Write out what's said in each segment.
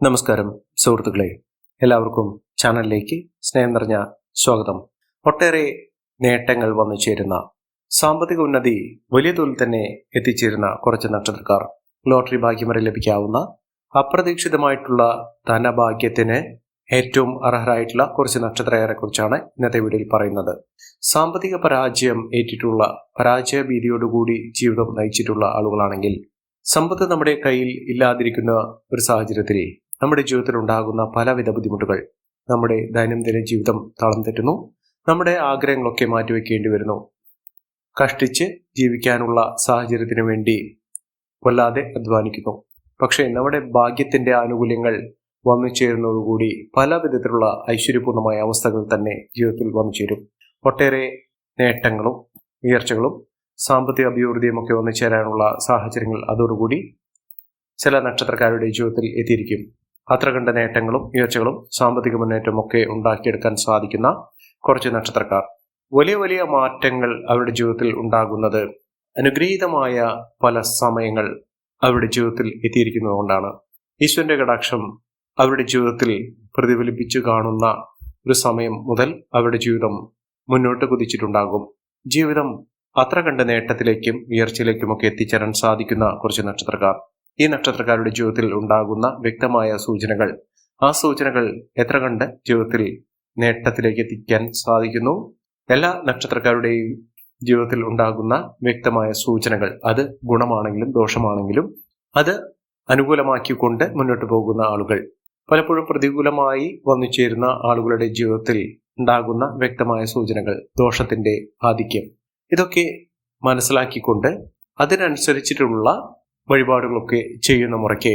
നമസ്കാരം സുഹൃത്തുക്കളെ. എല്ലാവർക്കും ചാനലിലേക്ക് സ്നേഹം നിറഞ്ഞ സ്വാഗതം. ഒട്ടേറെ നേട്ടങ്ങൾ വന്നു ചേരുന്ന സാമ്പത്തിക ഉന്നതി വലിയ തോതിൽ തന്നെ എത്തിച്ചേരുന്ന കുറച്ച് നക്ഷത്രക്കാർ ലോട്ടറി ഭാഗ്യം വരെ ലഭിക്കാവുന്ന അപ്രതീക്ഷിതമായിട്ടുള്ള ധനഭാഗ്യത്തിന് ഏറ്റവും അർഹരായിട്ടുള്ള കുറച്ച് നക്ഷത്രക്കാരെ കുറിച്ചാണ് ഇന്നത്തെ വീഡിയോയിൽ പറയുന്നത്. സാമ്പത്തിക പരാജയം ഏറ്റിട്ടുള്ള പരാജയ ഭീതിയോടുകൂടി ജീവിതം നയിച്ചിട്ടുള്ള ആളുകളാണെങ്കിൽ സമ്പത്ത് നമ്മുടെ കയ്യിൽ ഇല്ലാതിരിക്കുന്ന ഒരു സാഹചര്യത്തിൽ നമ്മുടെ ജീവിതത്തിൽ ഉണ്ടാകുന്ന പലവിധ ബുദ്ധിമുട്ടുകൾ നമ്മുടെ ദൈനംദിന ജീവിതം തളം തെറ്റുന്നു. നമ്മുടെ ആഗ്രഹങ്ങളൊക്കെ മാറ്റിവെക്കേണ്ടി വരുന്നു. കഷ്ടിച്ച് ജീവിക്കാനുള്ള സാഹചര്യത്തിന് വേണ്ടി വല്ലാതെ അധ്വാനിക്കുന്നു. പക്ഷേ നമ്മുടെ ഭാഗ്യത്തിന്റെ ആനുകൂല്യങ്ങൾ വന്നു ചേരുന്നതോടുകൂടി പല വിധത്തിലുള്ള ഐശ്വര്യപൂർണമായ അവസ്ഥകൾ തന്നെ ജീവിതത്തിൽ വന്നു ചേരും. ഒട്ടേറെ നേട്ടങ്ങളും ഉയർച്ചകളും സാമ്പത്തിക അഭിവൃദ്ധിയും ഒക്കെ വന്നു ചേരാനുള്ള സാഹചര്യങ്ങൾ അതോടുകൂടി ചില നക്ഷത്രക്കാരുടെ ജീവിതത്തിൽ എത്തിയിരിക്കും. അത്ര നേട്ടങ്ങളും ഉയർച്ചകളും സാമ്പത്തിക മുന്നേറ്റവും ഒക്കെ ഉണ്ടാക്കിയെടുക്കാൻ സാധിക്കുന്ന കുറച്ച് നക്ഷത്രക്കാർ. വലിയ വലിയ മാറ്റങ്ങൾ അവരുടെ ജീവിതത്തിൽ ഉണ്ടാകുന്നത് അനുഗ്രഹീതമായ പല സമയങ്ങൾ അവരുടെ ജീവിതത്തിൽ എത്തിയിരിക്കുന്നതുകൊണ്ടാണ് ഈശ്വരന്റെ കടാക്ഷം അവരുടെ ജീവിതത്തിൽ പ്രതിഫലിപ്പിച്ചു കാണുന്ന ഒരു സമയം മുതൽ അവരുടെ ജീവിതം മുന്നോട്ട് കുതിച്ചിട്ടുണ്ടാകും. ജീവിതം അത്ര കണ്ട നേട്ടത്തിലേക്കും ഉയർച്ചയിലേക്കുമൊക്കെ എത്തിച്ചേരാൻ സാധിക്കുന്ന കുറച്ച് നക്ഷത്രക്കാർ. ഈ നക്ഷത്രക്കാരുടെ ജീവിതത്തിൽ ഉണ്ടാകുന്ന വ്യക്തമായ സൂചനകൾ. ആ സൂചനകൾ എത്ര കണ്ട് ജീവിതത്തിൽ നേട്ടത്തിലേക്ക് എത്തിക്കാൻ സാധിക്കുന്നു? എല്ലാ നക്ഷത്രക്കാരുടെയും ജീവിതത്തിൽ ഉണ്ടാകുന്ന വ്യക്തമായ സൂചനകൾ. അത് ഗുണമാണെങ്കിലും ദോഷമാണെങ്കിലും അത് അനുകൂലമാക്കിക്കൊണ്ട് മുന്നോട്ട് പോകുന്ന ആളുകൾ. പലപ്പോഴും പ്രതികൂലമായി വന്നു ചേരുന്ന ആളുകളുടെ ജീവിതത്തിൽ ഉണ്ടാകുന്ന വ്യക്തമായ സൂചനകൾ. ദോഷത്തിന്റെ ആധിക്യം. ഇതൊക്കെ മനസ്സിലാക്കിക്കൊണ്ട് അതിനനുസരിച്ചിട്ടുള്ള വഴിപാടുകളൊക്കെ ചെയ്യുന്ന മുറയ്ക്ക്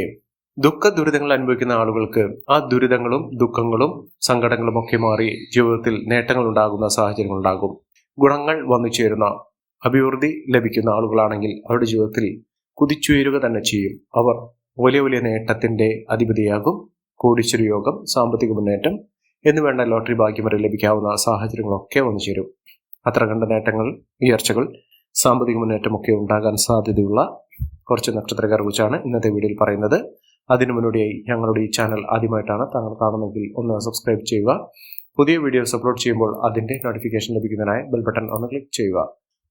ദുഃഖ ദുരിതങ്ങൾ അനുഭവിക്കുന്ന ആളുകൾക്ക് ആ ദുരിതങ്ങളും ദുഃഖങ്ങളും സങ്കടങ്ങളും ഒക്കെ മാറി ജീവിതത്തിൽ നേട്ടങ്ങൾ ഉണ്ടാകുന്ന സാഹചര്യങ്ങൾ ഉണ്ടാകും. ഗുണങ്ങൾ വന്നു ചേരുന്ന അഭിവൃദ്ധി ലഭിക്കുന്ന ആളുകളാണെങ്കിൽ അവരുടെ ജീവിതത്തിൽ കുതിച്ചുയരുക തന്നെ ചെയ്യും. അവർ വലിയ വലിയ നേട്ടത്തിന്റെ അധിപതിയാകും. കോടീശ്വര യോഗം സാമ്പത്തിക മുന്നേറ്റം എന്ന് വേണ്ട ലോട്ടറി ഭാഗ്യം വരെ ലഭിക്കാവുന്ന സാഹചര്യങ്ങളൊക്കെ വന്നു ചേരും. അത്ര കണ്ട നേട്ടങ്ങൾ ഉയർച്ചകൾ സാമ്പത്തിക മുന്നേറ്റമൊക്കെ ഉണ്ടാകാൻ സാധ്യതയുള്ള കുറച്ച് നക്ഷത്രക്കാരെ കുറിച്ചാണ് ഇന്നത്തെ വീഡിയോയിൽ പറയുന്നത്. അതിനു മുന്നോടിയായി ഞങ്ങളുടെ ഈ ചാനൽ ആദ്യമായിട്ടാണ് താങ്കൾ കാണുന്നെങ്കിൽ ഒന്ന് സബ്സ്ക്രൈബ് ചെയ്യുക. പുതിയ വീഡിയോസ് അപ്ലോഡ് ചെയ്യുമ്പോൾ അതിന്റെ നോട്ടിഫിക്കേഷൻ ലഭിക്കുന്നതിനായി ബെൽ ബട്ടൺ ഒന്ന് ക്ലിക്ക് ചെയ്യുക.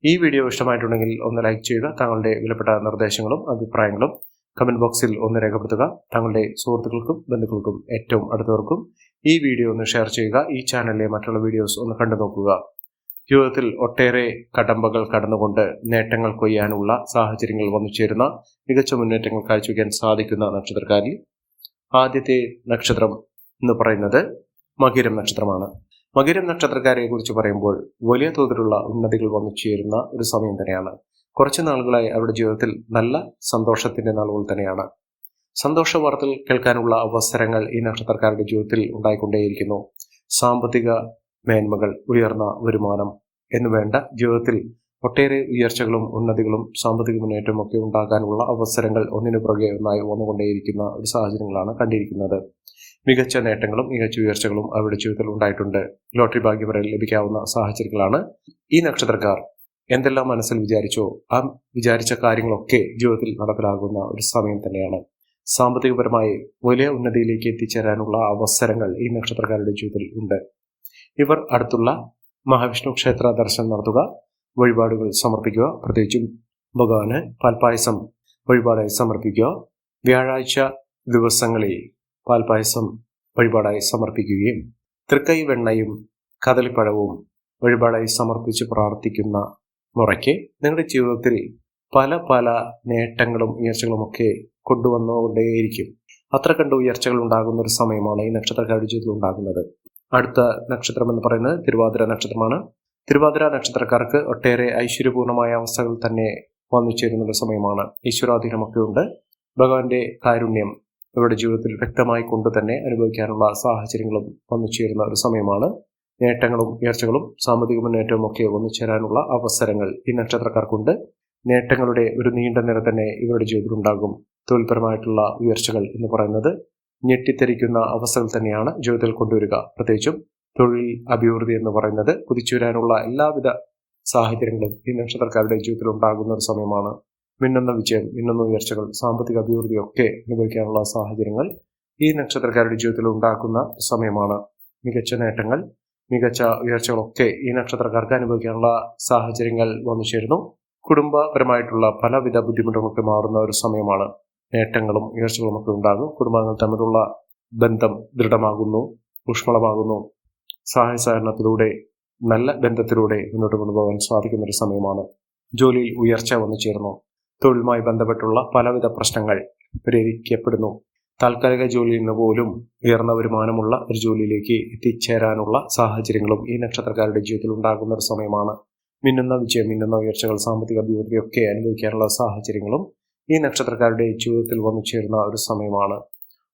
ഈ വീഡിയോ ഇഷ്ടമായിട്ടുണ്ടെങ്കിൽ ഒന്ന് ലൈക്ക് ചെയ്യുക. താങ്കളുടെ വിലപ്പെട്ട നിർദ്ദേശങ്ങളും അഭിപ്രായങ്ങളും കമന്റ് ബോക്സിൽ ഒന്ന് രേഖപ്പെടുത്തുക. താങ്കളുടെ സുഹൃത്തുക്കൾക്കും ബന്ധുക്കൾക്കും ഏറ്റവും അടുത്തവർക്കും ഈ വീഡിയോ ഒന്ന് ഷെയർ ചെയ്യുക. ഈ ചാനലിലെ മറ്റുള്ള വീഡിയോസ് ഒന്ന് കണ്ടു നോക്കുക ജീവിതത്തിൽ ഒട്ടേറെ കടമ്പകൾ കടന്നുകൊണ്ട് നേട്ടങ്ങൾ കൊയ്യാനുള്ള സാഹചര്യങ്ങൾ വന്നു ചേരുന്ന മികച്ച മുന്നേറ്റങ്ങൾ കാഴ്ചവെക്കാൻ സാധിക്കുന്ന നക്ഷത്രക്കാരിൽ ആദ്യത്തെ നക്ഷത്രം എന്ന് പറയുന്നത് മകിരം നക്ഷത്രമാണ്. മകിരം നക്ഷത്രക്കാരെ കുറിച്ച് പറയുമ്പോൾ വലിയ തോതിലുള്ള ഉന്നതികൾ വന്നു ചേരുന്ന ഒരു സമയം തന്നെയാണ്. കുറച്ച് നാളുകളായി അവരുടെ ജീവിതത്തിൽ നല്ല സന്തോഷത്തിന്റെ നാളുകൾ തന്നെയാണ്. സന്തോഷ വാർത്തകൾ കേൾക്കാനുള്ള അവസരങ്ങൾ ഈ നക്ഷത്രക്കാരുടെ ജീവിതത്തിൽ ഉണ്ടായിക്കൊണ്ടേയിരിക്കുന്നു. സാമ്പത്തിക മേന്മകൾ ഉയർന്ന വരുമാനം എന്ന് വേണ്ട ജീവിതത്തിൽ ഒട്ടേറെ ഉയർച്ചകളും ഉന്നതികളും സാമ്പത്തിക മുന്നേറ്റവും ഒക്കെ ഉണ്ടാകാനുള്ള അവസരങ്ങൾ ഒന്നിനു പുറകെ ഒന്നായി വന്നുകൊണ്ടേയിരിക്കുന്ന ഒരു സാഹചര്യങ്ങളാണ് കണ്ടിരിക്കുന്നത്. മികച്ച നേട്ടങ്ങളും മികച്ച ഉയർച്ചകളും അവരുടെ ജീവിതത്തിൽ ഉണ്ടായിട്ടുണ്ട്. ലോട്ടറി ഭാഗ്യം വരെ ലഭിക്കാവുന്ന സാഹചര്യങ്ങളാണ് ഈ നക്ഷത്രക്കാർ. എന്തെല്ലാം മനസ്സിൽ വിചാരിച്ചോ ആ വിചാരിച്ച കാര്യങ്ങളൊക്കെ ജീവിതത്തിൽ നടപ്പിലാകുന്ന ഒരു സമയം തന്നെയാണ്. സാമ്പത്തികപരമായി വലിയ ഉന്നതിയിലേക്ക് എത്തിച്ചേരാനുള്ള അവസരങ്ങൾ ഈ നക്ഷത്രക്കാരുടെ ജീവിതത്തിൽ ഉണ്ട്. ഇവർ അടുത്തുള്ള മഹാവിഷ്ണു ക്ഷേത്ര ദർശനം നടത്തുക വഴിപാടുകൾ സമർപ്പിക്കുക. പ്രത്യേകിച്ചും ഭഗവാന് പാൽപായസം വഴിപാടായി സമർപ്പിക്കുക. വ്യാഴാഴ്ച ദിവസങ്ങളിൽ പാൽപായസം വഴിപാടായി സമർപ്പിക്കുകയും തൃക്കൈ വെണ്ണയും കദളിപ്പഴവും വഴിപാടായി സമർപ്പിച്ച് പ്രാർത്ഥിക്കുന്ന മുറയ്ക്ക് നിങ്ങളുടെ ജീവിതത്തിൽ പല പല നേട്ടങ്ങളും ഉയർച്ചകളും ഒക്കെ കൊണ്ടുവന്നുകൊണ്ടേയിരിക്കും. അത്ര കണ്ട് ഉയർച്ചകൾ ഉണ്ടാകുന്ന ഒരു സമയമാണ് ഈ നക്ഷത്രക്കാരുടെ ജീവിതത്തിൽ ഉണ്ടാകുന്നത്. അടുത്ത നക്ഷത്രം എന്ന് പറയുന്നത് തിരുവാതിര നക്ഷത്രമാണ്. തിരുവാതിര നക്ഷത്രക്കാർക്ക് ഒട്ടേറെ ഐശ്വര്യപൂർണമായ അവസ്ഥകൾ തന്നെ വന്നു ചേരുന്ന ഒരു സമയമാണ്. ഈശ്വരാധീനമൊക്കെ ഉണ്ട്. ഭഗവാന്റെ കാരുണ്യം ഇവരുടെ ജീവിതത്തിൽ വ്യക്തമായി കൊണ്ട് തന്നെ അനുഭവിക്കാനുള്ള സാഹചര്യങ്ങളും വന്നു ചേരുന്ന ഒരു സമയമാണ്. നേട്ടങ്ങളും ഉയർച്ചകളും സാമ്പത്തിക മുന്നേറ്റവും ഒക്കെ വന്നു ചേരാനുള്ള അവസരങ്ങൾ ഈ നക്ഷത്രക്കാർക്കുണ്ട്. നേട്ടങ്ങളുടെ ഒരു നീണ്ട നിര തന്നെ ഇവരുടെ ജീവിതത്തിൽ ഉണ്ടാകും തൊഴിൽപരമായിട്ടുള്ള ഉയർച്ചകൾ എന്ന് പറയുന്നത് ഞെട്ടിത്തെരിക്കുന്ന അവസ്ഥകൾ തന്നെയാണ് ജീവിതത്തിൽ കൊണ്ടുവരിക. പ്രത്യേകിച്ചും തൊഴിൽ അഭിവൃദ്ധി എന്ന് പറയുന്നത് കുതിച്ചുവരാനുള്ള എല്ലാവിധ സാഹചര്യങ്ങളും ഈ നക്ഷത്രക്കാരുടെ ജീവിതത്തിൽ ഉണ്ടാകുന്ന ഒരു സമയമാണ്. മിന്നുന്ന വിജയം മിന്നുന്ന ഉയർച്ചകൾ സാമ്പത്തിക അഭിവൃദ്ധി ഒക്കെ അനുഭവിക്കാനുള്ള സാഹചര്യങ്ങൾ ഈ നക്ഷത്രക്കാരുടെ ജീവിതത്തിൽ ഉണ്ടാക്കുന്ന സമയമാണ്. മികച്ച നേട്ടങ്ങൾ മികച്ച ഉയർച്ചകളൊക്കെ ഈ നക്ഷത്രക്കാർക്ക് അനുഭവിക്കാനുള്ള സാഹചര്യങ്ങൾ വന്നു ചേരുന്നു. കുടുംബപരമായിട്ടുള്ള പലവിധ ബുദ്ധിമുട്ടുകളൊക്കെ മാറുന്ന ഒരു സമയമാണ്. നേട്ടങ്ങളും ഉയർച്ചകളും ഒക്കെ ഉണ്ടാകും. കുടുംബാംഗങ്ങൾ തമ്മിലുള്ള ബന്ധം ദൃഢമാകുന്നു ഊഷ്മളമാകുന്നു. സഹായ സഹകരണത്തിലൂടെ നല്ല ബന്ധത്തിലൂടെ മുന്നോട്ട് കൊണ്ടുപോകാൻ സാധിക്കുന്ന ഒരു സമയമാണ്. ജോലിയിൽ ഉയർച്ച വന്നു ചേർന്നു തൊഴിലുമായി ബന്ധപ്പെട്ടുള്ള പലവിധ പ്രശ്നങ്ങൾ പരിഹരിക്കപ്പെടുന്നു. താൽക്കാലിക ജോലിയിൽ നിന്ന് പോലും ഉയർന്ന വരുമാനമുള്ള ഒരു ജോലിയിലേക്ക് എത്തിച്ചേരാനുള്ള സാഹചര്യങ്ങളും ഈ നക്ഷത്രക്കാരുടെ ജീവിതത്തിൽ ഉണ്ടാകുന്ന ഒരു സമയമാണ്. മിന്നുന്ന വിജയം മിന്നുന്ന ഉയർച്ചകൾ സാമ്പത്തിക അഭിവൃദ്ധിയൊക്കെ അനുഭവിക്കാനുള്ള സാഹചര്യങ്ങളും ഈ നക്ഷത്രക്കാരുടെ ജീവിതത്തിൽ വന്നു ചേരുന്ന ഒരു സമയമാണ്.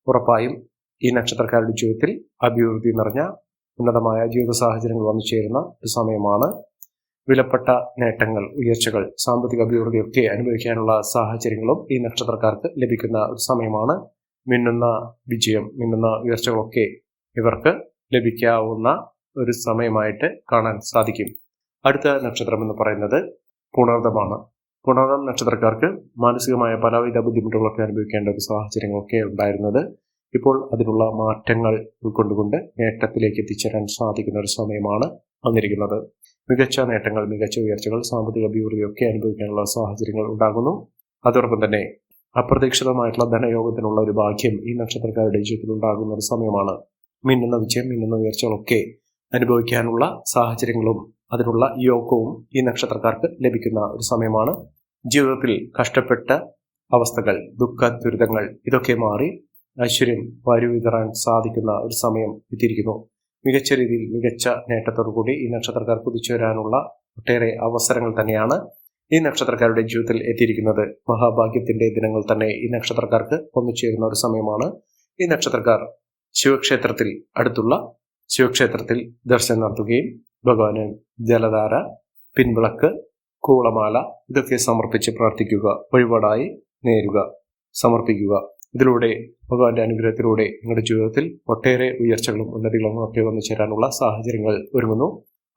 ഉറപ്പായും ഈ നക്ഷത്രക്കാരുടെ ജീവിതത്തിൽ അഭിവൃദ്ധി നിറഞ്ഞ ഉന്നതമായ ജീവിത സാഹചര്യങ്ങൾ വന്നു ചേരുന്ന ഒരു സമയമാണ്. വിലപ്പെട്ട നേട്ടങ്ങൾ ഉയർച്ചകൾ സാമ്പത്തിക അഭിവൃദ്ധിയൊക്കെ അനുഭവിക്കാനുള്ള സാഹചര്യങ്ങളും ഈ നക്ഷത്രക്കാർക്ക് ലഭിക്കുന്ന ഒരു സമയമാണ്. മിന്നുന്ന വിജയം മിന്നുന്ന ഉയർച്ചകളൊക്കെ ഇവർക്ക് ലഭിക്കാവുന്ന ഒരു സമയമായിട്ട് കാണാൻ സാധിക്കും. അടുത്ത നക്ഷത്രം എന്ന് പറയുന്നത് പുണർദമാണ്. പുണർദം നക്ഷത്രക്കാർക്ക് മാനസികമായ പലവിധ ബുദ്ധിമുട്ടുകളൊക്കെ അനുഭവിക്കേണ്ട ഒരു സാഹചര്യങ്ങളൊക്കെ ഉണ്ടായിരുന്നത്. ഇപ്പോൾ അതിനുള്ള മാറ്റങ്ങൾ ഉൾക്കൊണ്ടുകൊണ്ട് നേട്ടത്തിലേക്ക് എത്തിച്ചേരാൻ സാധിക്കുന്ന ഒരു സമയമാണ് വന്നിരിക്കുന്നത്. മികച്ച നേട്ടങ്ങൾ മികച്ച ഉയർച്ചകൾ സാമ്പത്തിക അഭിവൃദ്ധിയൊക്കെ അനുഭവിക്കാനുള്ള സാഹചര്യങ്ങൾ ഉണ്ടാകുന്നു. അതോടൊപ്പം തന്നെ അപ്രതീക്ഷിതമായിട്ടുള്ള ധനയോഗത്തിനുള്ള ഒരു ഭാഗ്യം ഈ നക്ഷത്രക്കാരുടെ ജീവിതത്തിൽ ഉണ്ടാകുന്ന ഒരു സമയമാണ്. മിന്നുന്ന വിജയം മിന്നുന്ന ഉയർച്ചകളൊക്കെ അനുഭവിക്കാനുള്ള സാഹചര്യങ്ങളും അതിനുള്ള യോഗവും ഈ നക്ഷത്രക്കാർക്ക് ലഭിക്കുന്ന ഒരു സമയമാണ്. ജീവിതത്തിൽ കഷ്ടപ്പെട്ട അവസ്ഥകൾ ദുഃഖ ദുരിതങ്ങൾ ഇതൊക്കെ മാറി ഐശ്വര്യം വാരിവിതറാൻ സാധിക്കുന്ന ഒരു സമയം എത്തിയിരിക്കുന്നു. മികച്ച രീതിയിൽ മികച്ച നേട്ടത്തോടു കൂടി ഈ നക്ഷത്രക്കാർ കുതിച്ചു വരാനുള്ള ഒട്ടേറെ അവസരങ്ങൾ തന്നെയാണ് ഈ നക്ഷത്രക്കാരുടെ ജീവിതത്തിൽ എത്തിയിരിക്കുന്നത്. മഹാഭാഗ്യത്തിന്റെ ദിനങ്ങൾ തന്നെ ഈ നക്ഷത്രക്കാർക്ക് ഒന്നിച്ചേരുന്ന ഒരു സമയമാണ്. ഈ നക്ഷത്രക്കാർ ശിവക്ഷേത്രത്തിൽ അടുത്തുള്ള ശിവക്ഷേത്രത്തിൽ ദർശനം നടത്തുകയും ഭഗവാന് ജലധാര പിൻവിളക്ക് കൂളമാല ഇതൊക്കെ സമർപ്പിച്ച് പ്രാർത്ഥിക്കുക. വഴിപാടായി നേരുക. സമർപ്പിക്കുക. ഇതിലൂടെ ഭഗവാന്റെ അനുഗ്രഹത്തിലൂടെ നിങ്ങളുടെ ജീവിതത്തിൽ ഒട്ടേറെ ഉയർച്ചകളും ഉന്നതികളും ഒക്കെ വന്നു ചേരാനുള്ള സാഹചര്യങ്ങൾ ഒരുങ്ങുന്നു.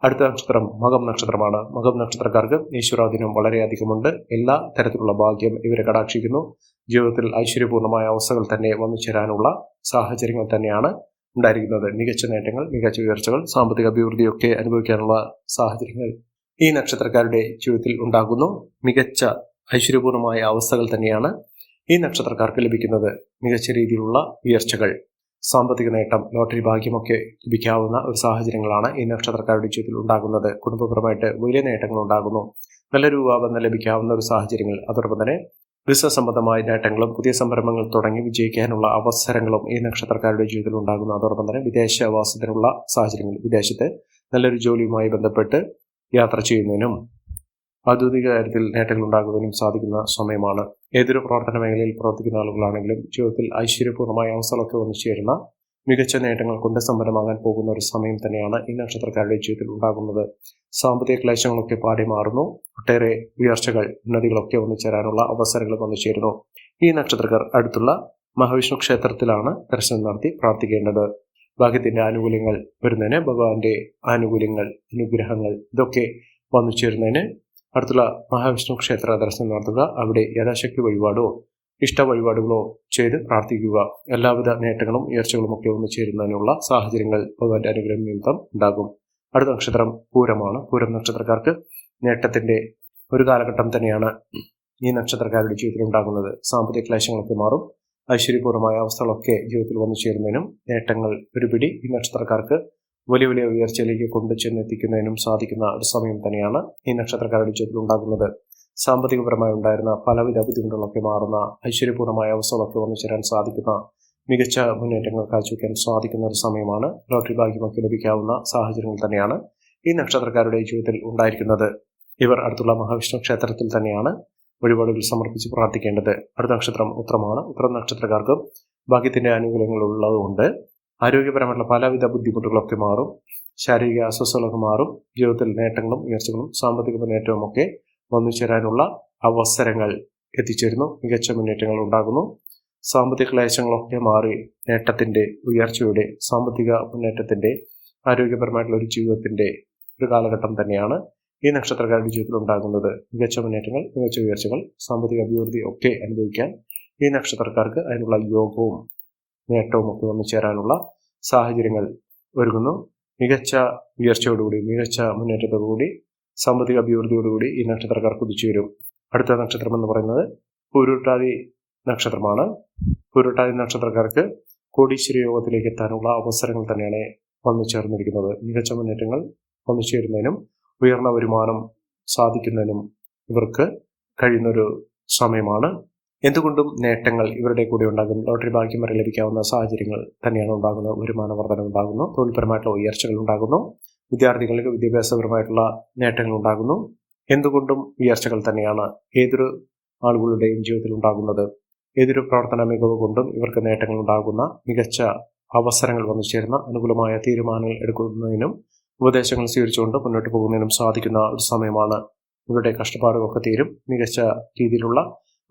അടുത്ത നക്ഷത്രം മകം നക്ഷത്രമാണ്. മകം നക്ഷത്രക്കാർക്ക് ഈശ്വരാധീനം വളരെയധികമുണ്ട്. എല്ലാ തരത്തിലുള്ള ഭാഗ്യം ഇവരെ കടാക്ഷിക്കുന്നു. ജീവിതത്തിൽ ഐശ്വര്യപൂർണമായ അവസ്ഥകൾ തന്നെ വന്നു ചേരാനുള്ള സാഹചര്യങ്ങൾ തന്നെയാണ്. ഉണ്ടായിരിക്കുന്നത്. മികച്ച നേട്ടങ്ങൾ മികച്ച ഉയർച്ചകൾ സാമ്പത്തിക അഭിവൃദ്ധിയൊക്കെ അനുഭവിക്കാനുള്ള സാഹചര്യങ്ങൾ ഈ നക്ഷത്രക്കാരുടെ ജീവിതത്തിൽ ഉണ്ടാകുന്നു. മികച്ച ഐശ്വര്യപൂർണമായ അവസ്ഥകൾ തന്നെയാണ് ഈ നക്ഷത്രക്കാർക്ക് ലഭിക്കുന്നത്. മികച്ച രീതിയിലുള്ള ഉയർച്ചകൾ സാമ്പത്തിക നേട്ടം ലോട്ടറി ഭാഗ്യമൊക്കെ ലഭിക്കാവുന്ന ഒരു സാഹചര്യങ്ങളാണ് ഈ നക്ഷത്രക്കാരുടെ ജീവിതത്തിൽ ഉണ്ടാകുന്നത്. കുടുംബപരമായിട്ട് വലിയ നേട്ടങ്ങൾ ഉണ്ടാകുന്നു നല്ല രൂപാബന്ധം ലഭിക്കാവുന്ന ഒരു സാഹചര്യങ്ങൾ. അതോടൊപ്പം തന്നെ ബിസിനസ് സംബന്ധമായ നേട്ടങ്ങളും പുതിയ സംരംഭങ്ങൾ തുടങ്ങി വിജയിക്കാനുള്ള അവസരങ്ങളും ഈ നക്ഷത്രക്കാരുടെ ജീവിതത്തിൽ ഉണ്ടാകുന്നു. അതോടൊപ്പം തന്നെ വിദേശവാസത്തിനുള്ള സാഹചര്യങ്ങൾ വിദേശത്ത് നല്ലൊരു ജോലിയുമായി ബന്ധപ്പെട്ട് യാത്ര ചെയ്യുന്നതിനും ഔദ്യോഗിക കാര്യത്തിൽ നേട്ടങ്ങൾ ഉണ്ടാകുന്നതിനും സാധിക്കുന്ന സമയമാണ്. ഏതൊരു പ്രവർത്തന മേഖലയിൽ പ്രവർത്തിക്കുന്ന ആളുകളാണെങ്കിലും ജീവിതത്തിൽ ഐശ്വര്യപൂർണമായ അവസരമൊക്കെ വന്നു ചേരുന്ന മികച്ച നേട്ടങ്ങൾ കൊണ്ട് സമ്പന്നമാകാൻ പോകുന്ന ഒരു സമയം തന്നെയാണ് ഈ നക്ഷത്രക്കാരുടെ ജീവിതത്തിൽ ഉണ്ടാകുന്നത്. സാമ്പത്തിക ക്ലേശങ്ങളൊക്കെ പാടി മാറുന്നു. ഒട്ടേറെ ഉയർച്ചകൾ ഉന്നതികളൊക്കെ വന്നു ചേരാനുള്ള അവസരങ്ങൾ വന്നു ചേരുന്നു. ഈ നക്ഷത്രക്കാർ അടുത്തുള്ള മഹാവിഷ്ണു ക്ഷേത്രത്തിലാണ് ദർശനം നടത്തി പ്രാർത്ഥിക്കേണ്ടത്. ഭാഗ്യത്തിന്റെ ആനുകൂല്യങ്ങൾ വരുന്നതിന് ഭഗവാന്റെ ആനുകൂല്യങ്ങൾ അനുഗ്രഹങ്ങൾ ഇതൊക്കെ വന്നു ചേരുന്നതിന് അടുത്തുള്ള മഹാവിഷ്ണു ക്ഷേത്ര ദർശനം നടത്തുക അവിടെ യഥാശക്തി വഴിപാടോ ഇഷ്ട വഴിപാടുകളോ ചെയ്ത് പ്രാർത്ഥിക്കുക. എല്ലാവിധ നേട്ടങ്ങളും ഉയർച്ചകളും ഒക്കെ ഒന്ന് ചേരുന്നതിനുള്ള സാഹചര്യങ്ങൾ ഭഗവാന്റെ അനുഗ്രഹം നിമിത്തം ഉണ്ടാകും. അടുത്ത നക്ഷത്രം പൂരമാണ്. പൂരം നക്ഷത്രക്കാർക്ക് നേട്ടത്തിന്റെ ഒരു കാലഘട്ടം തന്നെയാണ് ഈ നക്ഷത്രക്കാരുടെ ജീവിതത്തിൽ ഉണ്ടാകുന്നത്. സാമ്പത്തിക ക്ലേശങ്ങളൊക്കെ മാറും. ഐശ്വര്യപൂർണമായ അവസ്ഥകളൊക്കെ ജീവിതത്തിൽ വന്നു ചേരുന്നതിനും നേട്ടങ്ങൾ ഒരുപിടി ഈ നക്ഷത്രക്കാർക്ക് വലിയ വലിയ ഉയർച്ചയിലേക്ക് കൊണ്ടു ചെന്നെത്തിക്കുന്നതിനും സാധിക്കുന്ന ഒരു സമയം തന്നെയാണ് ഈ നക്ഷത്രക്കാരുടെ ജീവിതത്തിൽ ഉണ്ടാകുന്നത്. സാമ്പത്തികപരമായി ഉണ്ടായിരുന്ന പലവിധ ബുദ്ധിമുട്ടുകളൊക്കെ മാറുന്ന ഐശ്വര്യപൂർണമായ അവസ്ഥകളൊക്കെ വന്നു ചേരാൻ സാധിക്കുന്ന മികച്ച മുന്നേറ്റങ്ങൾ കാഴ്ചവെക്കാൻ സാധിക്കുന്ന ഒരു സമയമാണ്. ലോട്ടറി ഭാഗ്യമൊക്കെ ലഭിക്കാവുന്ന സാഹചര്യങ്ങൾ തന്നെയാണ് ഈ നക്ഷത്രക്കാരുടെ ജീവിതത്തിൽ ഉണ്ടായിരിക്കുന്നത്. ഇവർ അടുത്തുള്ള മഹാവിഷ്ണു ക്ഷേത്രത്തിൽ തന്നെയാണ് വഴിപാടുകൾ സമർപ്പിച്ച് പ്രാർത്ഥിക്കേണ്ടത്. അടുത്ത നക്ഷത്രം ഉത്രമാണ് ഉത്ര നക്ഷത്രക്കാർക്കും ഭാഗ്യത്തിന്റെ ആനുകൂല്യങ്ങൾ ഉള്ളതുകൊണ്ട് ആരോഗ്യപരമായിട്ടുള്ള പലവിധ ബുദ്ധിമുട്ടുകളൊക്കെ മാറും. ശാരീരിക അസ്വസ്ഥകളൊക്കെ മാറും. ജീവിതത്തിൽ നേട്ടങ്ങളും ഉയർച്ചകളും സാമ്പത്തിക മുന്നേറ്റവും ഒക്കെ വന്നു ചേരാനുള്ള അവസരങ്ങൾ എത്തിച്ചേരുന്നു. മികച്ച മുന്നേറ്റങ്ങൾ ഉണ്ടാകുന്നു. സാമ്പത്തിക ക്ലേശങ്ങളൊക്കെ മാറി നേട്ടത്തിന്റെ ഉയർച്ചയുടെ സാമ്പത്തിക മുന്നേറ്റത്തിന്റെ ആരോഗ്യപരമായിട്ടുള്ള ഒരു ജീവിതത്തിന്റെ ഒരു കാലഘട്ടം തന്നെയാണ് ഈ നക്ഷത്രക്കാരുടെ ജീവിതത്തിൽ ഉണ്ടാകുന്നത്. മികച്ച മുന്നേറ്റങ്ങൾ മികച്ച ഉയർച്ചകൾ സാമ്പത്തിക അഭിവൃദ്ധി ഒക്കെ അനുഭവിക്കാൻ ഈ നക്ഷത്രക്കാർക്ക് അതിനുള്ള യോഗവും നേട്ടവും ഒക്കെ വന്നു ചേരാനുള്ള സാഹചര്യങ്ങൾ ഒരുങ്ങുന്നു. മികച്ച ഉയർച്ചയോടുകൂടി മികച്ച മുന്നേറ്റത്തോടുകൂടി സാമ്പത്തിക അഭിവൃദ്ധിയോടുകൂടി ഈ നക്ഷത്രക്കാർ കുതിച്ചു വരും. അടുത്ത നക്ഷത്രം എന്ന് പറയുന്നത് പൂരുട്ടാതി നക്ഷത്രമാണ്. പൂരുട്ടാതി നക്ഷത്രക്കാർക്ക് കോടീശ്വര യോഗത്തിലേക്ക് എത്താനുള്ള അവസരങ്ങൾ തന്നെയാണ് വന്നു ചേർന്നിരിക്കുന്നത്. മികച്ച മുന്നേറ്റങ്ങൾ വന്നു ചേരുന്നതിനും ഉയർന്ന വരുമാനം സാധിക്കുന്നതിനും ഇവർക്ക് കഴിയുന്നൊരു സമയമാണ്. എന്തുകൊണ്ടും നേട്ടങ്ങൾ ഇവരുടെ കൂടെ ഉണ്ടാകും. ലോട്ടറി ഭാഗ്യം വരെ ലഭിക്കാവുന്ന സാഹചര്യങ്ങൾ തന്നെയാണ് ഉണ്ടാകുന്നത്. വരുമാന വർധന ഉണ്ടാകുന്നു തൊഴിൽപരമായിട്ടുള്ള ഉയർച്ചകൾ ഉണ്ടാകുന്നു. വിദ്യാർത്ഥികൾക്ക് വിദ്യാഭ്യാസപരമായിട്ടുള്ള നേട്ടങ്ങൾ ഉണ്ടാകുന്നു. എന്തുകൊണ്ടും ഉയർച്ചകൾ തന്നെയാണ് ഏതൊരു ആളുകളുടെയും ജീവിതത്തിൽ ഉണ്ടാകുന്നത്. ഏതൊരു പ്രവർത്തന മികവ് കൊണ്ടും ഇവർക്ക് നേട്ടങ്ങൾ ഉണ്ടാകുന്ന മികച്ച അവസരങ്ങൾ വന്നു ചേരുന്ന അനുകൂലമായ തീരുമാനങ്ങൾ എടുക്കുന്നതിനും ഉപദേശങ്ങൾ സ്വീകരിച്ചുകൊണ്ട് മുന്നോട്ട് പോകുന്നതിനും സാധിക്കുന്ന ഒരു സമയമാണ്. ഇവരുടെ കഷ്ടപ്പാടുകളൊക്കെ തീരും. മികച്ച രീതിയിലുള്ള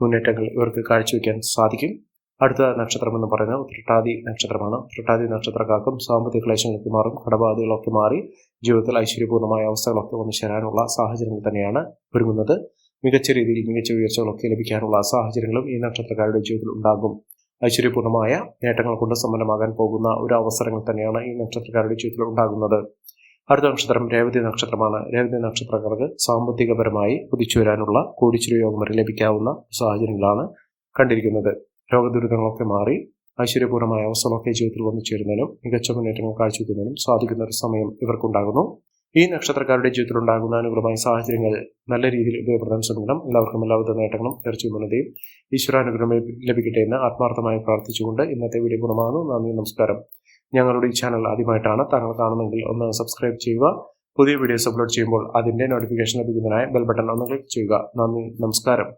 മുന്നേറ്റങ്ങൾ ഇവർക്ക് കാഴ്ചവെക്കാൻ സാധിക്കും. അടുത്ത നക്ഷത്രം എന്ന് പറയുന്നത് തൃട്ടാതി നക്ഷത്രമാണ്. തൃട്ടാതി നക്ഷത്രക്കാർക്കും സാമ്പത്തിക ക്ലേശങ്ങളൊക്കെ മാറും. കടബാധകളൊക്കെ മാറി. ജീവിതത്തിൽ ഐശ്വര്യപൂർണമായ അവസ്ഥകളൊക്കെ വന്നു ചേരാനുള്ള സാഹചര്യങ്ങൾ തന്നെയാണ് ഒരുങ്ങുന്നത്. മികച്ച രീതിയിൽ മികച്ച ഉയർച്ചകളൊക്കെ ലഭിക്കാനുള്ള സാഹചര്യങ്ങളും ഈ നക്ഷത്രക്കാരുടെ ജീവിതത്തിൽ ഉണ്ടാകും. ഐശ്വര്യപൂർണമായ നേട്ടങ്ങൾ കൊണ്ട് സമ്പന്നമാകാൻ പോകുന്ന ഒരു അവസരങ്ങൾ തന്നെയാണ് ഈ നക്ഷത്രക്കാരുടെ ജീവിതത്തിൽ ഉണ്ടാകുന്നത്. അടുത്ത നക്ഷത്രം രേവതി നക്ഷത്രമാണ്. രേവതി നക്ഷത്രക്കാർക്ക് സാമ്പത്തികപരമായി കുതിച്ചു വരാനുള്ള കോടിച്ചുരു യോഗം വരെ ലഭിക്കാവുന്ന സാഹചര്യങ്ങളാണ് കണ്ടിരിക്കുന്നത്. രോഗദുരിതങ്ങളൊക്കെ മാറി ഐശ്വര്യപൂർണമായ അവസ്ഥകളൊക്കെ ജീവിതത്തിൽ വന്നു ചേരുന്നതിനും മികച്ച മുന്നേറ്റങ്ങൾ കാഴ്ചവെക്കുന്നതിനും സാധിക്കുന്ന ഒരു സമയം ഇവർക്കുണ്ടാകുന്നു. ഈ നക്ഷത്രക്കാരുടെ ജീവിതത്തിൽ ഉണ്ടാകുന്ന അനുകൂലമായ സാഹചര്യങ്ങൾ നല്ല രീതിയിൽ ഉപയോഗപ്പെടുത്താൻ ശ്രമിക്കണം എല്ലാവർക്കും എല്ലാവിധ നേട്ടങ്ങളും ഉയർച്ചയും ഉന്നതയും ഈശ്വരാനുഗ്രഹം ലഭിക്കട്ടെ എന്ന് ആത്മാർത്ഥമായി പ്രാർത്ഥിച്ചുകൊണ്ട് ഇന്നത്തെ വീഡിയോ ഗുണമാകുന്നു നന്ദി നമസ്കാരം. ഞങ്ങളുടെ ഈ ചാനൽ ആദ്യമായിട്ടാണ് താങ്കൾ കാണുന്നെങ്കിൽ ഒന്ന് സബ്സ്ക്രൈബ് ചെയ്യുക. പുതിയ വീഡിയോസ് അപ്ലോഡ് ചെയ്യുമ്പോൾ അതിന്റെ നോട്ടിഫിക്കേഷൻ ലഭിക്കുന്നതിനായി ബെൽ ബട്ടൺ ഒന്ന് ക്ലിക്ക് ചെയ്യുക. നന്ദി നമസ്കാരം.